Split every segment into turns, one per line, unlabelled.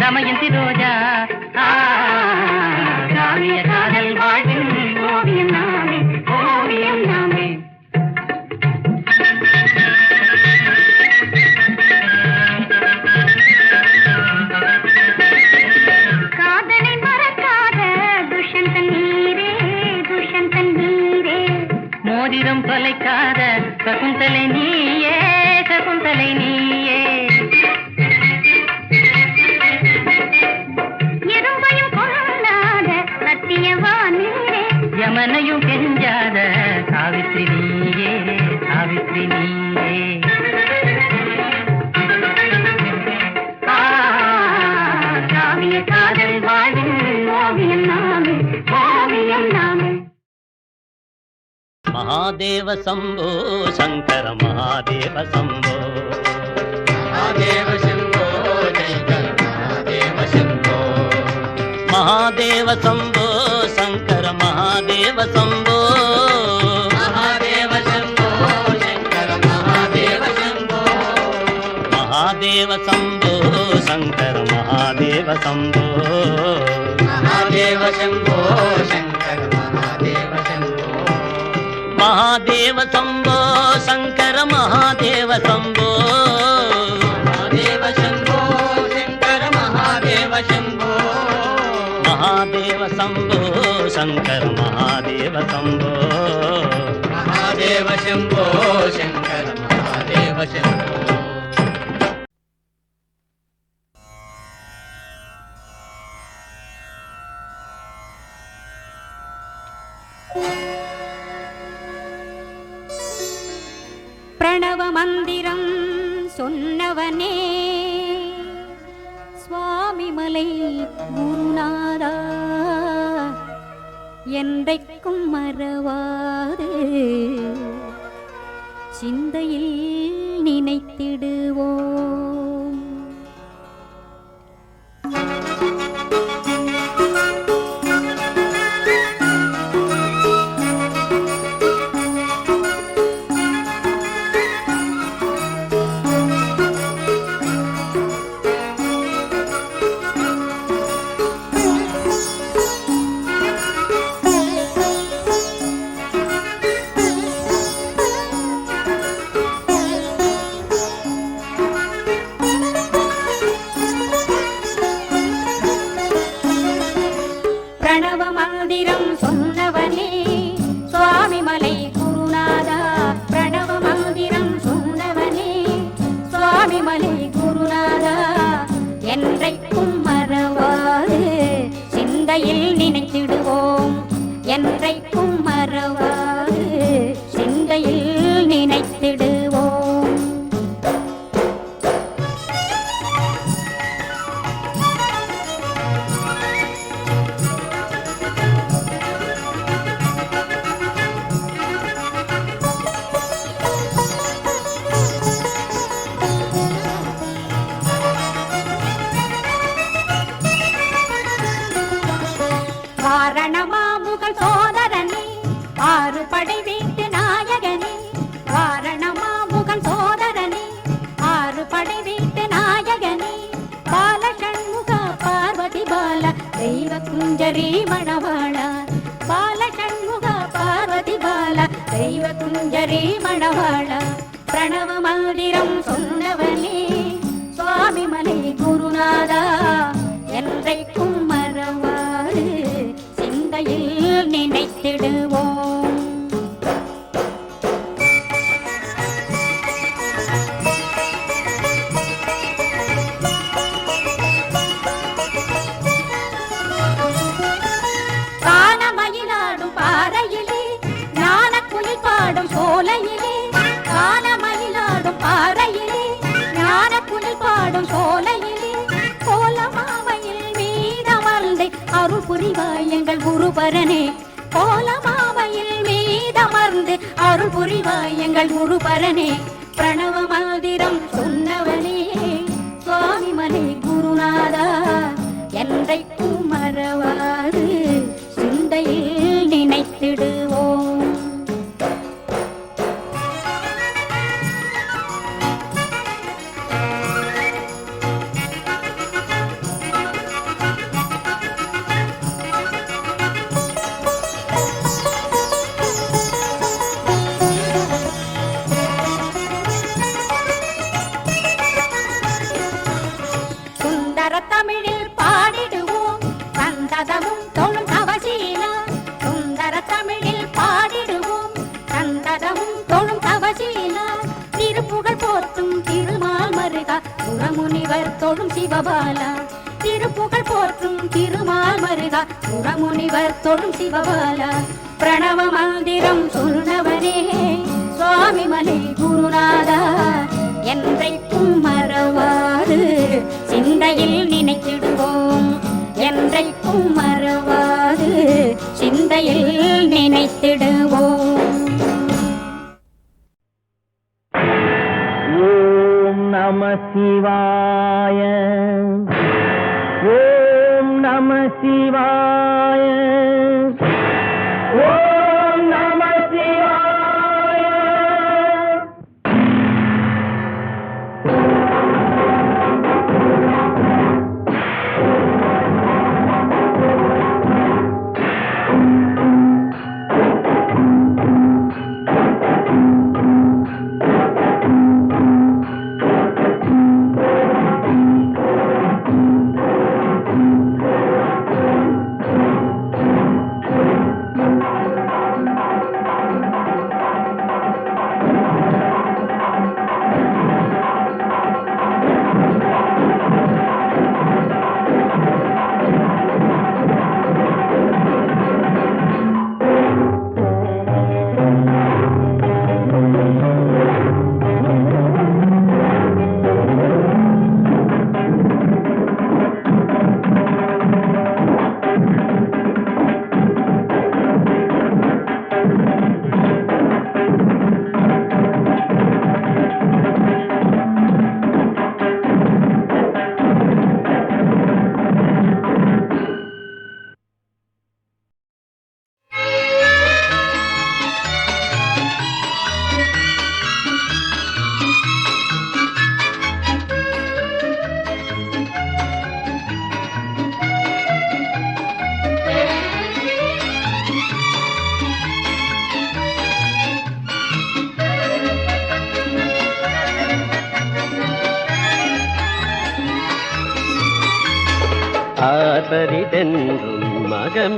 Damayanti రోజు మహాదేవ
శంభో శంకర మహాదేవ శంభో. మహాదేవ
శంభో మహాదేవ శంభో. మహాదేవ శంభో
శంకర మహాదేవ శంభో. మహాదేవ శంభో
శంకర మహాదేవ శంభో. మహాదేవ శంభో
శంకర మహాదేవ శంభో. మహాదేవ శంభో
శంకర మహాదేవ సంభో శంకర మహాదేవ
సంభో మహాదేవ శంభో శంకర మహాదేవ
శంభో. మహాదేవ సంభో శంకర మహాదేవ
సంభో మహాదేవ శంభో శంకర మహాదేవ
శంభో. மந்திரம் சொன்னவனே. சுவாமிமலை குருநாதா என்றைக்கும் மறவாது. சிந்தையில் நினைத்திடுவோம். ஹரி மணவாள பிரணவ மந்திரம் சொன்னவனே. சுவாமி மலை குருநாதா என்றைக்கும் பாடும் சோலையிலே கானமயிலாடும் பாறையிலே ஞான குயில் பாடும் சோலையிலே கோலமாவையில் மீதமர்ந்து அருள் புரிவாய் எங்கள் குருபரனே. கோலமாவையில் மீதமர்ந்து அருள் புரிவாய் எங்கள் குருபரனே. பிரணவ மந்திரம் சொன்னவனே சுவாமி குருநாதா என்றைக்கும் மறவாது. தொழும் சிவபாலா. திருப்புகழ் போற்றும் திருமால் மருகா புறமுனிவர் தொழும் சிவபாலா. பிரணவ மந்திரம் சொன்னவரே சுவாமி மலை குருநாதா. என்றைக்கும் மறவாது சிந்தையில் நினைத்திடுவோம். என்றைக்கும் மறவாது சிந்தையில் நினைத்திடுவோம்.
Whoa!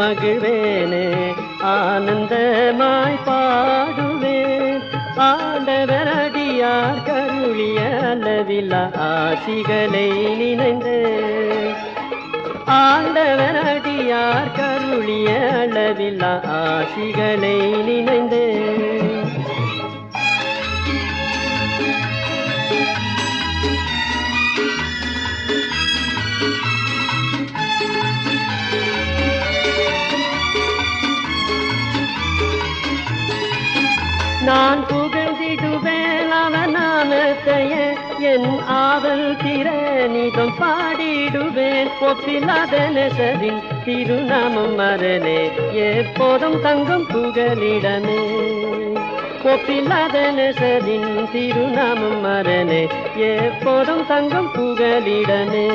மகிழ்வேனே. ஆனந்தமாய் பாடுவேன். ஆண்டவர் அடியார் கருளிய அளவில ஆசிகளை நினைந்து ஆண்டவர் அடியார் கருளிய அளவில ஆசிகளை நினைந்தேன். நான் புகழ்ந்திடுவேன் அவன் நாமத்தையே என் ஆவல் திறனிதம் பாடிடுவேன். ஒப்பில்லாத நெசரின் திருநாமம் மரணே எப்போதும் தங்கும் புகலிடமே. ஒப்பில்லாத நெசரின் திருநாமம் மரணே எப்போதும் தங்கும் புகலிடமே.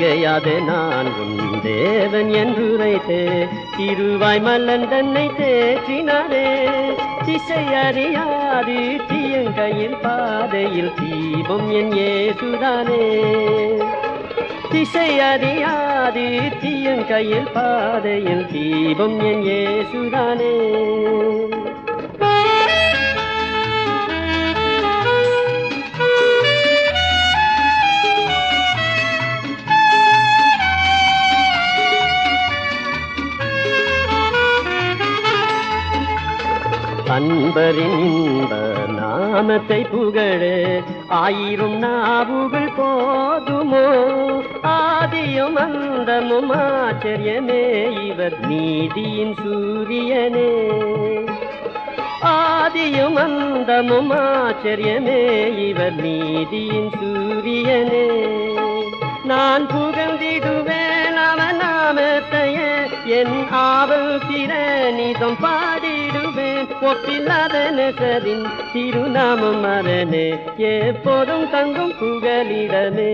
மிகையாது நான் உன் தேவன் என்று உரைத்தே திருவாய் மல்லன் தன்னை தேற்றினாரே. திசை அறியாது தீயங்கையில் பாதையில் தீபம் என் ஏசுதானே திசை அறியாது தீயங்கையில் பாதையில் தீபம் என் ஏசுதானே அன்பரின் இன்ப நாமத்தை புகழே. ஆயிரம் நாவுகள் போதுமோ? ஆதியும் அந்தமும் ஆச்சரியமே. இவர் நீதியின் சூரியனே. ஆதியும் அந்தமும் ஆச்சரியமே. இவர் நீதியின் சூரியனே. நான் புகழ்ந்திடுவேன் அவன் நாமத்தையே. என் ஆவல் திறனிதம் பாடி ஒப்பில்லாத திருநாமம் மரணே எப்போதும் தங்கும் புகலிடமே.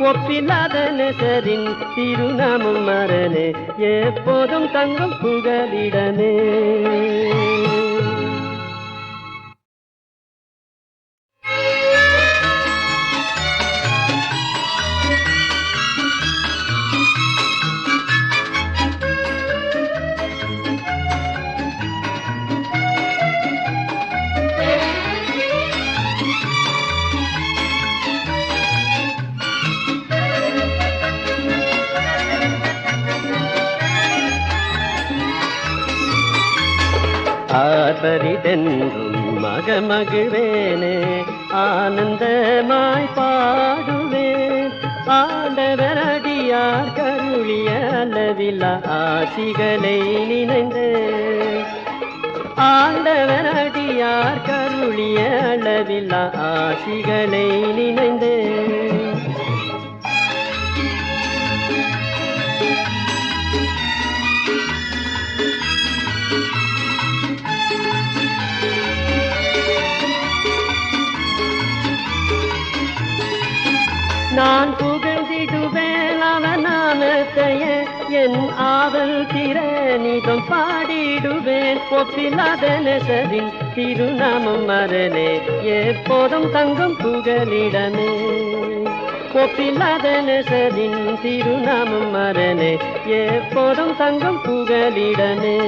ஒப்பில்லாதனசரின் திருநாமம் மரணே எப்போதும் தங்கும் புகலிடமே. ஆர்ப்பரிதென்றும் மகமகிழ்வேனே ஆனந்தமாய் பாடுவேன். ஆண்டவரடியார் கருளிய அளவில்லா ஆசிகளை நினைந்து ஆண்டவரடியார் கருளிய அளவில்லா ஆசிகளை நினைந்தேன். நான் புகழ்ந்திடுவேன் அவன் நாமத்தையே என் ஆவல் திறனிதம் பாடிடுவேன். ஒப்பில்லாத நெசரின் திருநாமம் மரணே எப்போதும் தங்கும் புகலிடமே. ஒப்பில்லாத நெசரின் திருநாமம் மரணே எப்போதும் தங்கும் புகலிடமே.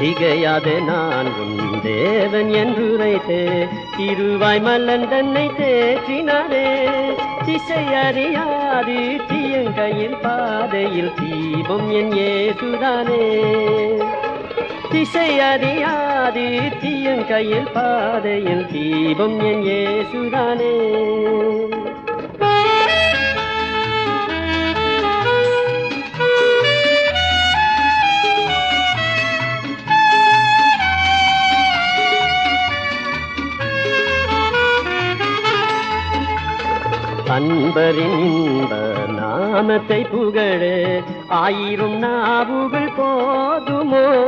திகையாத நான் உன் தேவன் என்று உரைத்தே. திருவாய் மல்லன் தன்னை தேற்றினாரே. திசை அறியாது தீயங்கையில் பாதையில் தீபம் என் ஏசுதானே. திசை அறியாது தீயங்கையில் பாதையில் தீபம் என் ஏசுதானே. அன்பரின் இன்ப நாமத்தை புகழே. ஆயிரம் நாவுகள் போதுமோ?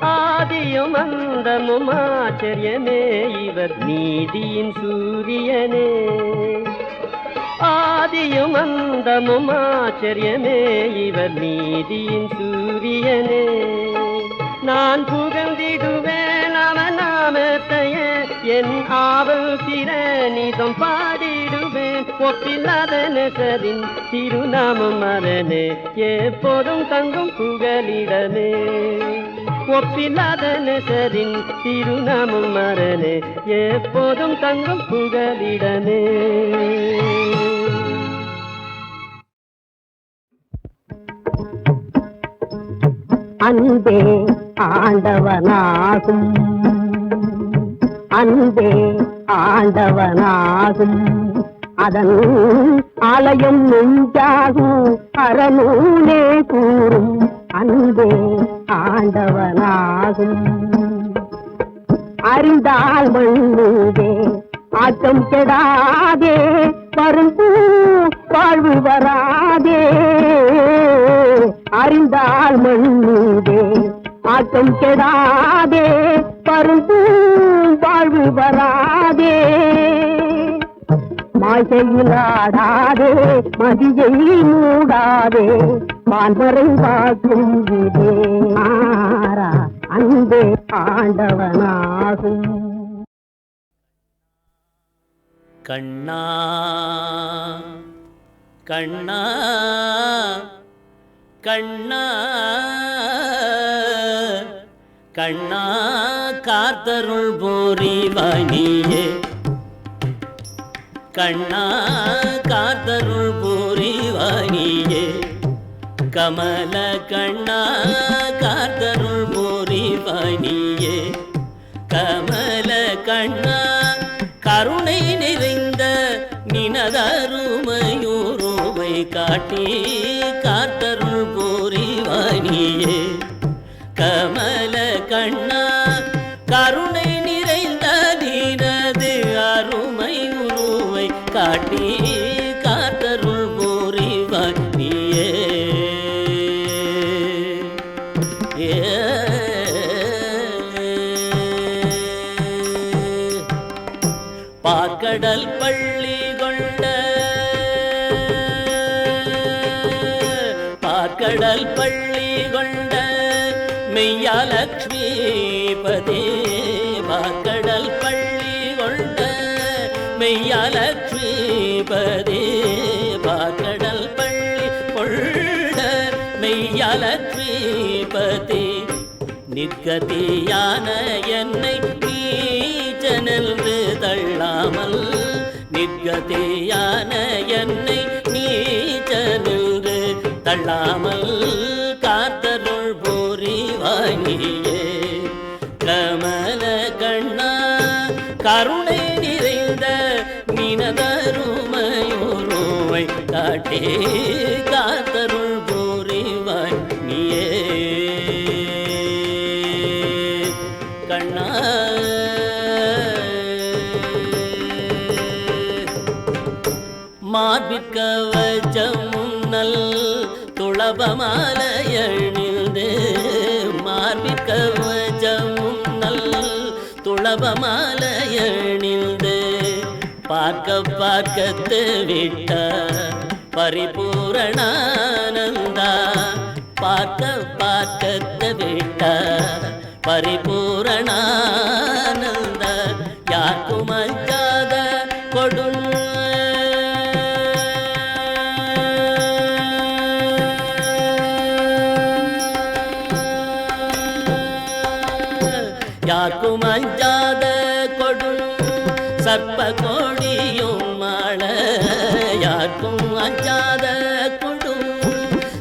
ஆதியும் அந்தமும் ஆச்சரியமே. இவர் நீதியின் சூரியனே. ஆதியும் அந்தமும் ஆச்சரியமே. இவர் நீதியின் சூரியனே. நான் புகழ்ந்திடுவேன் அவன் நாமத்தையே. என் ஆவல் திறனிதம் பாடி ஒப்பில்லாத நெசரின் திருநாமம் மரணே எப்போதும் தங்கும் புகலிடமே. ஒப்பில்லாத நெசரின் திருநாமம் மரணே எப்போதும் தங்கும் புகலிடமே.
அன்பே ஆண்டவனாகும். அன்பே ஆண்டவனாகும். அதன் ஆலயம் நெஞ்சாகும் அறநூலே கூறும் அன்பே ஆண்டவனாகும். அறிந்தால் மண்ணுதே ஆட்டம் கெடாதே வரும் வாழ்வு வராதே. அறிந்தால் மண்ணுதே ஆட்டம் கெடாதே பருந்தும் வாழ்வு வராதே. மாயையிலாடாதே மதியை மூடாதே பான்மறை வாக்கும் இதே மாறா அன்பே ஆண்டவனாகும்
கண்ணா கண்ணா கண்ணா கண்ணா காத்தருள் போரி போரிவாணியே கண்ணா காத்தருள் போரிவாணியே கமல கண்ணா காத்தருள் போரிவாணியே கமல கண்ணா கருணை நிறைந்த நினதருமையூருவை காட்டி காத்தருள் போரிவாணியே கமல கடல் பள்ளி கொண்ட பாக்கடல் பள்ளி கொண்ட மெய்யாலக்ஷ்மி பதே. பாக்கடல் பள்ளி கொண்ட மெய்யாலக்ஷ்மி பதே. பாக்கடல் பள்ளி கொண்ட மெய்யாலக்ஷ்மி பதே. நிற்கதியான என்னை நிற்கதியான என்னை நீச்சனென்று தள்ளாமல் காத்தருள் போரிவாணியே கமல கண்ணா கருணை நிறைந்த நினதருமையுருவை காட்டே. துளபமாலையணிந்து பார்க்க பார்க்கத்து விட்ட பரிபூரணானந்தா. பார்க்க பார்க்கத்து விட்ட பரிபூரணானந்த. யாருக்கும் அஞ்சா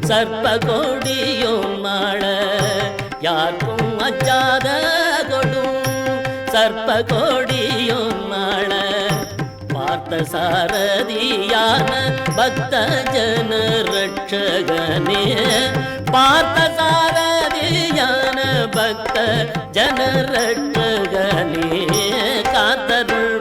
சர்ப்ப கோடியும் மாள யாருக்கும் அஞ்சாத கொடும் சர்ப்ப கோடியும் மாள பார்த்த சாரதியான பக்த ஜன ரட்சகனே பார்த்த சாரதியான பக்த ஜன ரட்சகனே காத்தருள்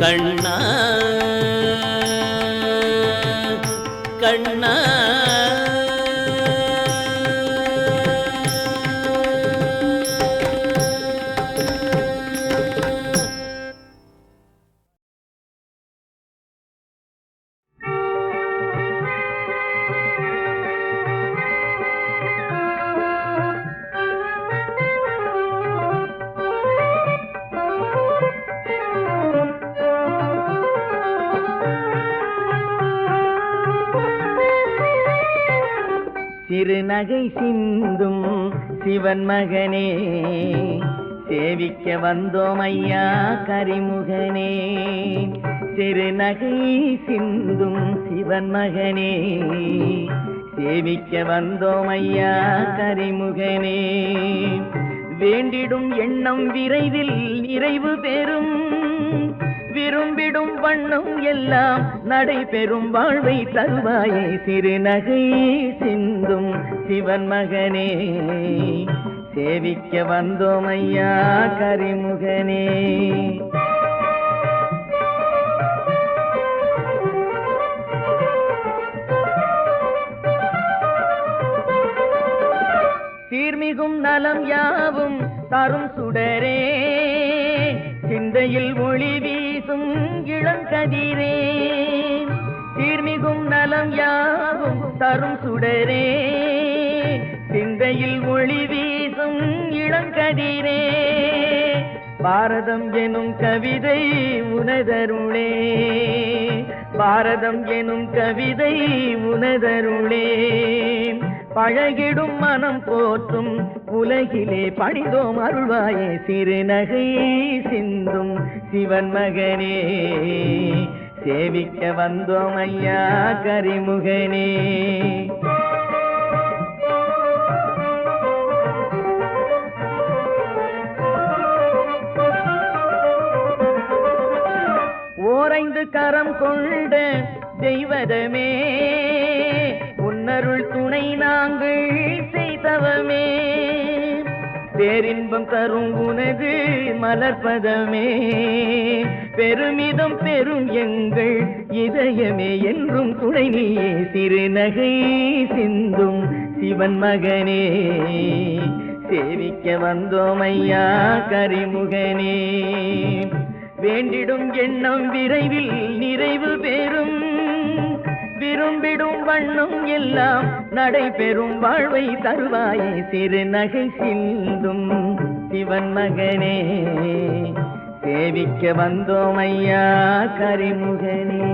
கண்ணா.
நகை சிந்தும் சிவன் மகனே. சேவிக்க வந்தோம் ஐயா கரிமுகனே. சிறுநகை சிந்தும் சிவன் மகனே. சேவிக்க வந்தோம் ஐயா கரிமுகனே. வேண்டிடும் எண்ணம் விரைவில் நிறைவு பெறும்.
விரும்பிடும் வண்ணம் எல்லாம் நடைபெறும் வாழ்வை தருவாயே. திருநகை சிந்தும் சிவன் மகனே சேவிக்க வந்தோம் ஐயா கரிமுகனே. சீர்மிகும் நலம் யாவும் தரும் சுடரே. சிந்தையில் ஒளிவி வீசும் இளங்கதிரே தீர்மிகும் நலம் யாவும் தரும் சுடரே. சிந்தையில் ஒளி வீசும் இளங்கதிரே பாரதம் எனும் கவிதை உனதருளே. பாரதம் எனும் கவிதை உனதருளே. பழகிடும் மனம் போற்றும் உலகிலே பணிதோம் அருள்வாயே சிறுநகை சிந்தும் சிவன் மகனே. சேவிக்க வந்தோம் ஐயா கரிமுகனே. ஓரைந்து கரம் கொண்ட தெய்வதமே. உன்னருள் துணை நாங்கள் செய்தவமே. பேரின்பம் தரும் உனது மலர்பதமே பெருமிதம் பெரும் எங்கள் இதயமே என்றும் துணை நீயே சிறுநகை சிந்தும் சிவன் மகனே. சேவிக்க வந்தோம் ஐயா கரிமுகனே. வேண்டிடும் எண்ணம் விரைவில் நிறைவு பெறும் விரும்பிடும் வண்ணம் எல்லாம் நடைபெறும் வாழ்வை தருவாயே சிறு நகை சிந்தும் சிவன் மகனே. சேவிக்க வந்தோம் ஐயா கரிமுகனே.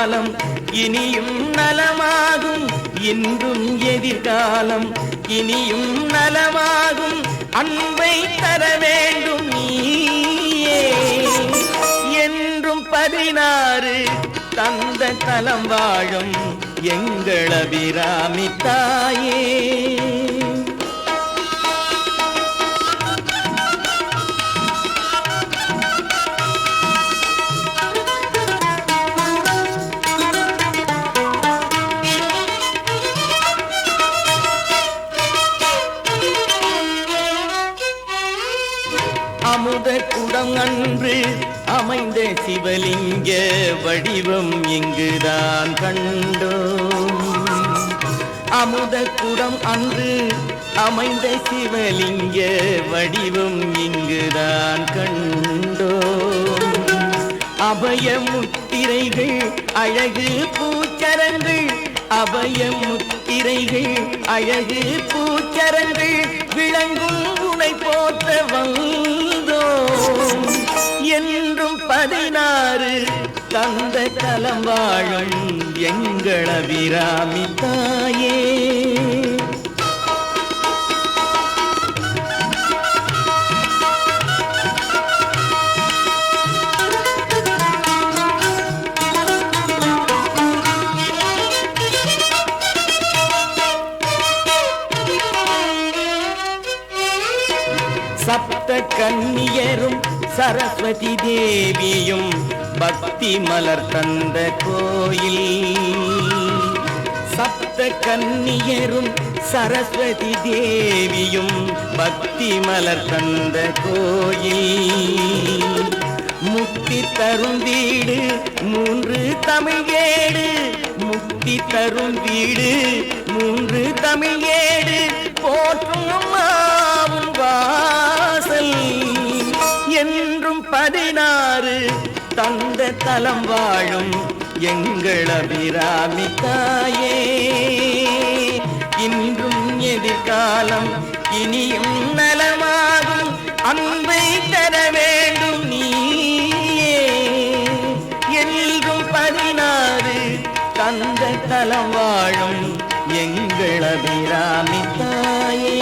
காலம் இனியும் நலமாகும். இன்றும் எதிர்காலம் இனியும் நலமாகும். அன்பை தர வேண்டும் நீயே. என்றும் பதினாறு தந்த தலம் வாழும் எங்கள் அபிராமி தாயே. குடம் அன்று அமைந்த சிவலிங்க வடிவம் இங்குதான் கண்டோம். அமுத குடம் அன்று அமைந்த சிவலிங்க வடிவம் இங்குதான் கண்டோம். அபய முத்திரைகள் அழகு பூச்சரங்கள் அபய முத்திரைகள் அழகு பூச்சரங்கள் விளங்கும் உனை போற்ற வந்தோம் என்றும் பதினாறு தந்த கலம் வாழும் எங்கள் அபிராமி தாயே கன்னியரும் சரஸ்வதி தேவியும் பக்தி மலர் தந்த கோயில். சப்த கன்னியரும் சரஸ்வதி தேவியும் பக்தி மலர் தந்த கோயில். முக்தி தரும் வீடு மூன்று தமிழ் ஏடு. முக்தி தரும் வீடு மூன்று தமிழ் ஏடு. போற்றும்
தந்த தலம் வாழும் எங்கள் அபிராமி தாயே இன்றும் எதிர்காலம் இனியும் நலமாகும் அன்பை தர வேண்டும் நீயே. என்றும் பதினாறு தந்த தலம் வாழும் எங்கள் அபிராமி தாயே